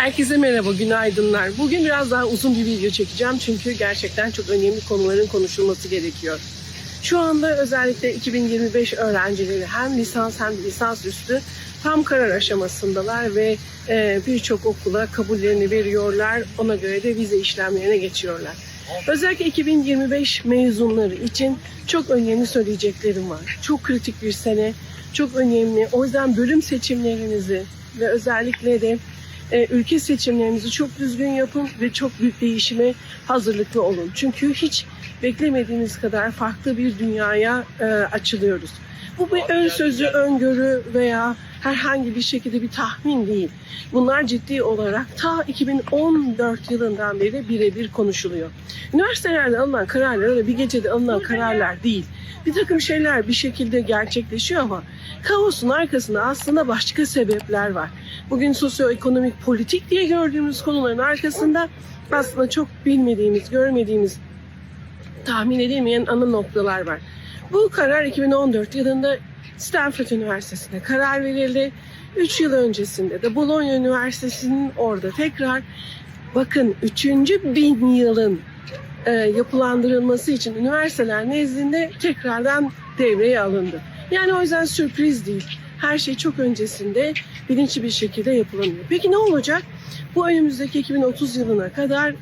Herkese merhaba, günaydınlar. Bugün biraz daha uzun bir video çekeceğim çünkü gerçekten çok önemli konuların konuşulması gerekiyor. Şu anda özellikle 2025 öğrencileri hem lisans hem de lisans üstü tam karar aşamasındalar ve e, birçok okula kabullerini veriyorlar. Ona göre de vize işlemlerine geçiyorlar. Özellikle 2025 mezunları için çok önemli söyleyeceklerim var. Çok kritik bir sene, çok önemli. O yüzden bölüm seçimlerinizi ve özellikle de e, ülke seçimlerinizi çok düzgün yapın ve çok büyük değişime hazırlıklı olun. Çünkü hiç beklemediğiniz kadar farklı bir dünyaya e, açılıyoruz. Bu bir ön sözü, öngörü veya herhangi bir şekilde bir tahmin değil. Bunlar ciddi olarak ta 2014 yılından beri birebir konuşuluyor. Üniversitelerde alınan kararlar öyle bir gecede alınan kararlar değil. Bir takım şeyler bir şekilde gerçekleşiyor ama kaosun arkasında aslında başka sebepler var. Bugün sosyoekonomik politik diye gördüğümüz konuların arkasında aslında çok bilmediğimiz, görmediğimiz, tahmin edilmeyen ana noktalar var. Bu karar 2014 yılında Stanford Üniversitesi'nde karar verildi. 3 yıl öncesinde de Bologna Üniversitesi'nin orada tekrar bakın 3. bin yılın e, yapılandırılması için üniversiteler nezdinde tekrardan devreye alındı. Yani o yüzden sürpriz değil. Her şey çok öncesinde bilinçli bir şekilde yapılanıyor. Peki ne olacak? Bu önümüzdeki 2030 yılına kadar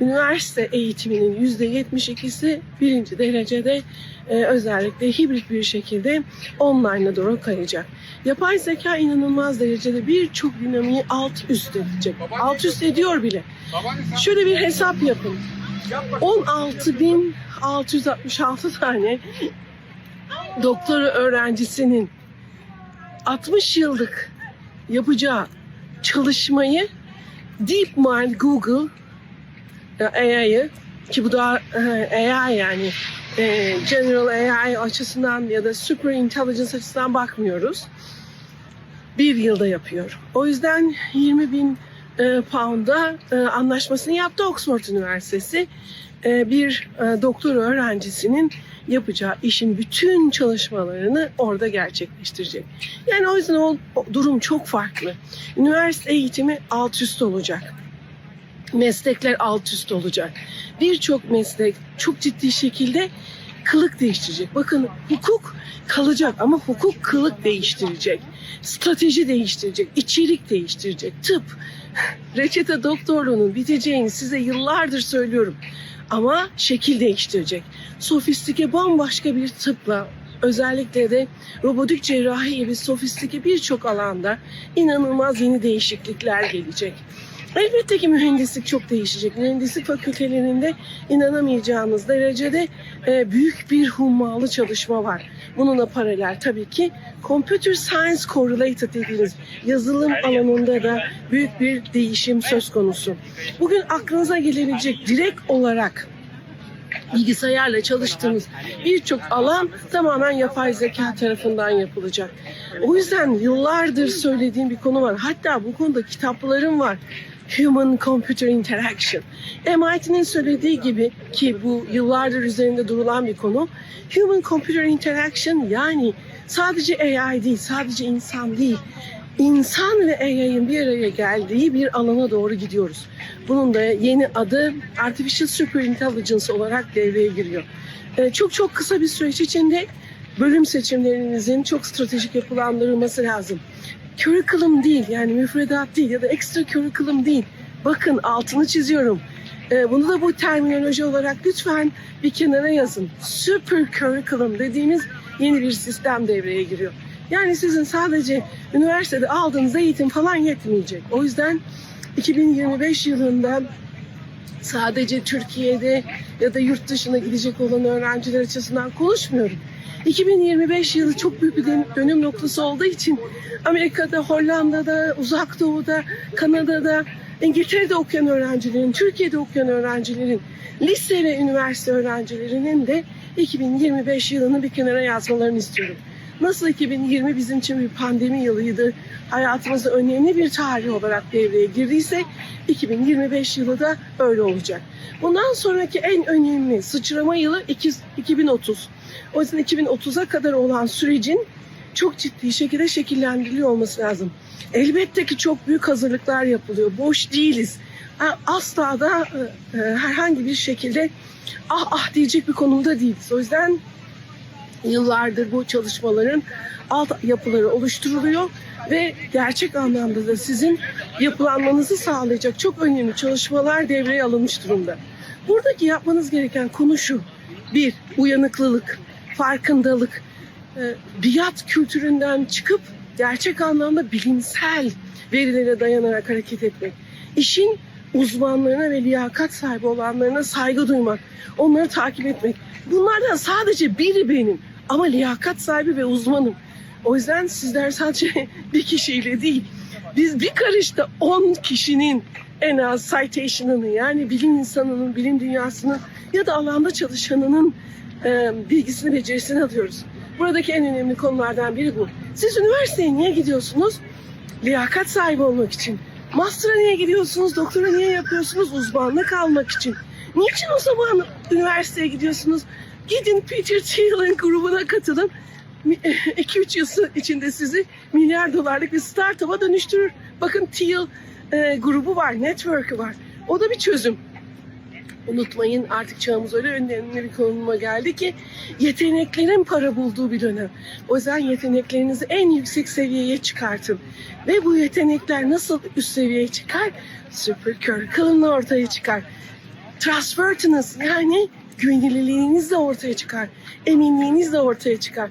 üniversite eğitiminin %72'si birinci derecede e, özellikle hibrit bir şekilde online'a doğru kayacak. Yapay zeka inanılmaz derecede birçok dinamiği alt üst edecek. Alt üst ediyor bile. Şöyle bir hesap yapın. 16.666 tane doktora öğrencisinin 60 yıllık yapacağı çalışmayı DeepMind Google AI'yı ki bu da e, AI yani e, General AI açısından ya da Super Intelligence açısından bakmıyoruz. Bir yılda yapıyor. O yüzden 20 bin e, pound'a anlaşmasını yaptı Oxford Üniversitesi. E, bir e, doktor öğrencisinin yapacağı işin bütün çalışmalarını orada gerçekleştirecek. Yani o yüzden o, durum çok farklı. Üniversite eğitimi alt üst olacak meslekler alt üst olacak. Birçok meslek çok ciddi şekilde kılık değiştirecek. Bakın hukuk kalacak ama hukuk kılık değiştirecek. Strateji değiştirecek, içerik değiştirecek. Tıp, reçete doktorluğunun biteceğini size yıllardır söylüyorum. Ama şekil değiştirecek. Sofistike bambaşka bir tıpla özellikle de robotik cerrahi gibi sofistike birçok alanda inanılmaz yeni değişiklikler gelecek. Elbette ki mühendislik çok değişecek. Mühendislik fakültelerinde inanamayacağımız derecede e, büyük bir hummalı çalışma var. Bununla paralel tabii ki computer science correlated dediğimiz yazılım alanında da büyük bir değişim söz konusu. Bugün aklınıza gelebilecek direkt olarak bilgisayarla çalıştığımız birçok alan tamamen yapay zeka tarafından yapılacak. O yüzden yıllardır söylediğim bir konu var. Hatta bu konuda kitaplarım var. Human Computer Interaction. MIT'nin söylediği gibi ki bu yıllardır üzerinde durulan bir konu. Human Computer Interaction yani sadece AI değil, sadece insan değil. İnsan ve AI'ın bir araya geldiği bir alana doğru gidiyoruz. Bunun da yeni adı Artificial Super Intelligence olarak devreye giriyor. Ee, çok çok kısa bir süreç içinde bölüm seçimlerinizin çok stratejik yapılandırılması lazım curriculum değil yani müfredat değil ya da ekstra curriculum değil. Bakın altını çiziyorum. Ee, bunu da bu terminoloji olarak lütfen bir kenara yazın. Super curriculum dediğimiz yeni bir sistem devreye giriyor. Yani sizin sadece üniversitede aldığınız eğitim falan yetmeyecek. O yüzden 2025 yılında sadece Türkiye'de ya da yurt dışına gidecek olan öğrenciler açısından konuşmuyorum. 2025 yılı çok büyük bir dönüm noktası olduğu için Amerika'da, Hollanda'da, Uzak Doğu'da, Kanada'da, İngiltere'de okuyan öğrencilerin, Türkiye'de okuyan öğrencilerin, lise ve üniversite öğrencilerinin de 2025 yılını bir kenara yazmalarını istiyorum. Nasıl 2020 bizim için bir pandemi yılıydı, hayatımızda önemli bir tarih olarak devreye girdiyse 2025 yılı da öyle olacak. Bundan sonraki en önemli sıçrama yılı 2030. O yüzden 2030'a kadar olan sürecin çok ciddi şekilde şekillendiriliyor olması lazım. Elbette ki çok büyük hazırlıklar yapılıyor. Boş değiliz. Asla da e, e, herhangi bir şekilde ah ah diyecek bir konumda değiliz. O yüzden yıllardır bu çalışmaların alt yapıları oluşturuluyor ve gerçek anlamda da sizin yapılanmanızı sağlayacak çok önemli çalışmalar devreye alınmış durumda. Buradaki yapmanız gereken konu şu. Bir, uyanıklılık, farkındalık, e, biat kültüründen çıkıp gerçek anlamda bilimsel verilere dayanarak hareket etmek. İşin uzmanlarına ve liyakat sahibi olanlarına saygı duymak, onları takip etmek. Bunlardan sadece biri benim ama liyakat sahibi ve uzmanım. O yüzden sizler sadece bir kişiyle değil, biz bir karışta 10 kişinin en az citation'ını yani bilim insanının, bilim dünyasının ya da alanda çalışanının e, bilgisini, becerisini alıyoruz. Buradaki en önemli konulardan biri bu. Siz üniversiteye niye gidiyorsunuz? Liyakat sahibi olmak için. Master'a niye gidiyorsunuz? Doktora niye yapıyorsunuz? Uzmanlık almak için. Niçin o zaman üniversiteye gidiyorsunuz? Gidin Peter Thiel'in grubuna katılın. 2-3 yıl içinde sizi milyar dolarlık bir startup'a dönüştürür. Bakın Thiel e, grubu var, network'ı var. O da bir çözüm. Unutmayın artık çağımız öyle önemli bir konuma geldi ki yeteneklerin para bulduğu bir dönem. O yüzden yeteneklerinizi en yüksek seviyeye çıkartın. Ve bu yetenekler nasıl üst seviyeye çıkar? Super curriculum'la ortaya çıkar. Trustworthiness yani güvenilirliğiniz de ortaya çıkar. Eminliğiniz de ortaya çıkar.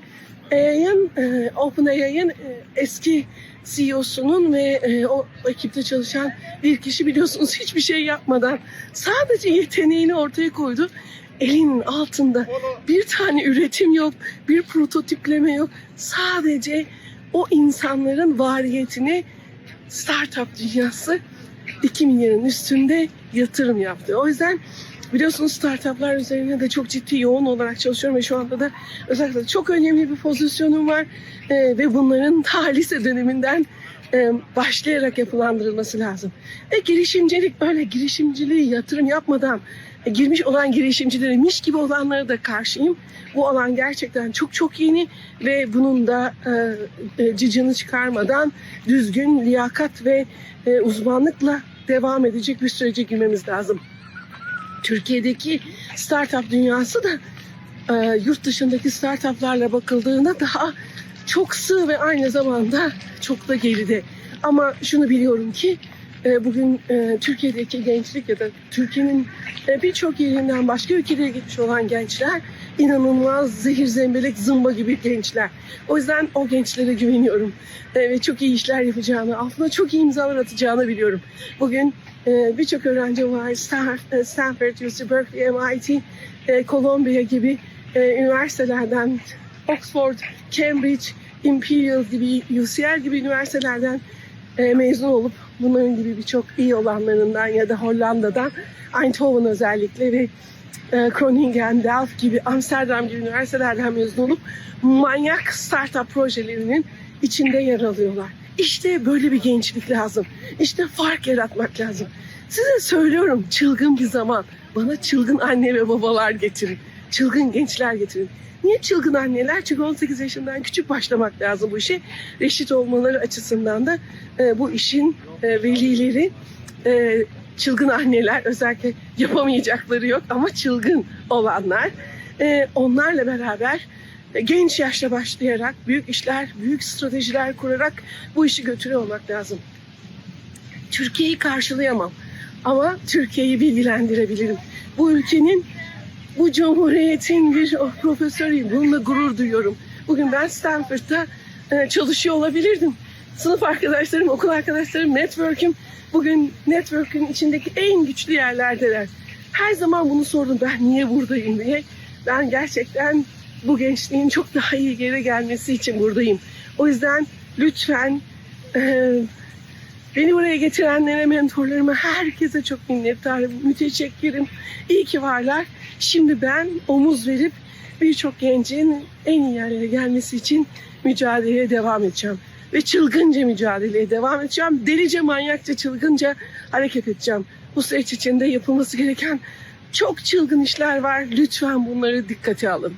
AI'ın, e, OpenAI'ın e, eski CEO'sunun ve e, o ekipte çalışan bir kişi biliyorsunuz hiçbir şey yapmadan sadece yeteneğini ortaya koydu. Elinin altında bir tane üretim yok, bir prototipleme yok. Sadece o insanların variyetini startup dünyası 2 milyarın üstünde yatırım yaptı. O yüzden biliyorsunuz startuplar üzerine de çok ciddi yoğun olarak çalışıyorum ve şu anda da özellikle çok önemli bir pozisyonum var Ee, ve bunların ta lise döneminden e, başlayarak yapılandırılması lazım. E, girişimcilik böyle girişimciliği yatırım yapmadan e, girmiş olan girişimcilere miş gibi olanlara da karşıyım. Bu alan gerçekten çok çok yeni ve bunun da e, e, cicini çıkarmadan düzgün liyakat ve e, uzmanlıkla devam edecek bir sürece girmemiz lazım. Türkiye'deki startup dünyası da e, yurt dışındaki startuplarla bakıldığında daha çok sığ ve aynı zamanda çok da geride. Ama şunu biliyorum ki bugün e, Türkiye'deki gençlik ya da Türkiye'nin e, birçok yerinden başka ülkelere gitmiş olan gençler inanılmaz zehir zemberek zımba gibi gençler. O yüzden o gençlere güveniyorum E, ve çok iyi işler yapacağını, altına çok iyi imzalar atacağını biliyorum. Bugün e, birçok öğrenci var. E, Stanford, UC Berkeley, MIT, e, Columbia gibi e, üniversitelerden, Oxford, Cambridge, Imperial gibi, UCL gibi üniversitelerden e, mezun olup bunların gibi birçok iyi olanlarından ya da Hollanda'dan Eindhoven özellikle ve Groningen, Delft gibi Amsterdam gibi üniversitelerden mezun olup manyak startup projelerinin içinde yer alıyorlar. İşte böyle bir gençlik lazım. İşte fark yaratmak lazım. Size söylüyorum çılgın bir zaman. Bana çılgın anne ve babalar getirin. Çılgın gençler getirin. Niye çılgın anneler? Çünkü 18 yaşından küçük başlamak lazım bu işe. Reşit olmaları açısından da e, bu işin e, velileri e, çılgın anneler özellikle yapamayacakları yok ama çılgın olanlar e, onlarla beraber e, genç yaşta başlayarak büyük işler, büyük stratejiler kurarak bu işi götürüyor olmak lazım. Türkiye'yi karşılayamam ama Türkiye'yi bilgilendirebilirim. Bu ülkenin, bu cumhuriyetin bir oh, profesörüyüm. Bununla gurur duyuyorum. Bugün ben Stanford'da e, çalışıyor olabilirdim. Sınıf arkadaşlarım, okul arkadaşlarım, network'üm bugün network'ün içindeki en güçlü yerlerdeler. Her zaman bunu sordum ben niye buradayım diye. Ben gerçekten bu gençliğin çok daha iyi geri gelmesi için buradayım. O yüzden lütfen e, beni buraya getirenlere, mentorlarıma, herkese çok minnettarım, müteşekkirim. İyi ki varlar. Şimdi ben omuz verip birçok gencin en iyi yerlere gelmesi için mücadeleye devam edeceğim. Ve çılgınca mücadeleye devam edeceğim. Delice, manyakça, çılgınca hareket edeceğim. Bu süreç içinde yapılması gereken çok çılgın işler var. Lütfen bunları dikkate alın.